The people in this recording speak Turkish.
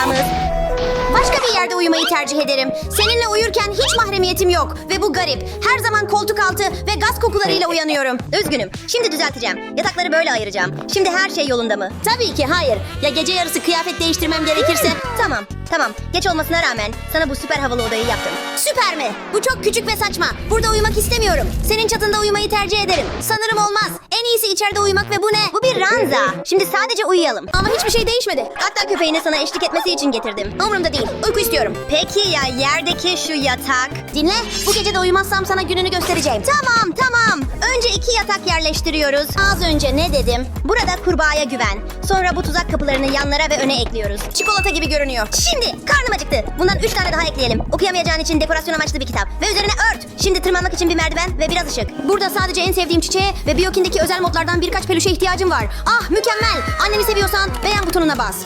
yatağımız. Başka bir yerde uyumayı tercih ederim. Seninle uyurken hiç mahremiyetim yok ve bu garip. Her zaman koltuk altı ve gaz kokularıyla uyanıyorum. Üzgünüm. Şimdi düzelteceğim. Yatakları böyle ayıracağım. Şimdi her şey yolunda mı? Tabii ki hayır. Ya gece yarısı kıyafet değiştirmem gerekirse? Tamam, tamam. Geç olmasına rağmen sana bu süper havalı odayı yaptım. Süper mi? Bu çok küçük ve saçma. Burada uyumak istemiyorum. Senin çatında uyumayı tercih ederim. Sanırım olmaz. En iyisi içeride uyumak ve bu ne? Bu bir ranza. Şimdi sadece uyuyalım. Ama hiçbir şey değişmedi. Hatta köpeğini sana eşlik etmesi için getirdim. Umurumda değil. Uyku istiyorum. Peki ya yerdeki şu yatak? Dinle. Bu gece de uyumazsam sana gününü göstereceğim. Tamam, tamam. Önce iki yatak yerleştiriyoruz. Az önce ne dedim? Burada kurbağaya güven. Sonra bu tuzak kapılarını yanlara ve öne ekliyoruz. Çikolata gibi görünüyor. Şimdi karnım acıktı. Bundan üç tane daha ekleyelim. Okuyamayacağın için dekorasyon amaçlı bir kitap. Ve üzerine ört. Şimdi tırmanmak için bir merdiven ve biraz ışık. Burada sadece en sevdiğim çiçeğe ve Biokin'deki özel modlardan birkaç peluşe ihtiyacım var. Ah mükemmel. Anneni seviyorsan beğen butonuna bas.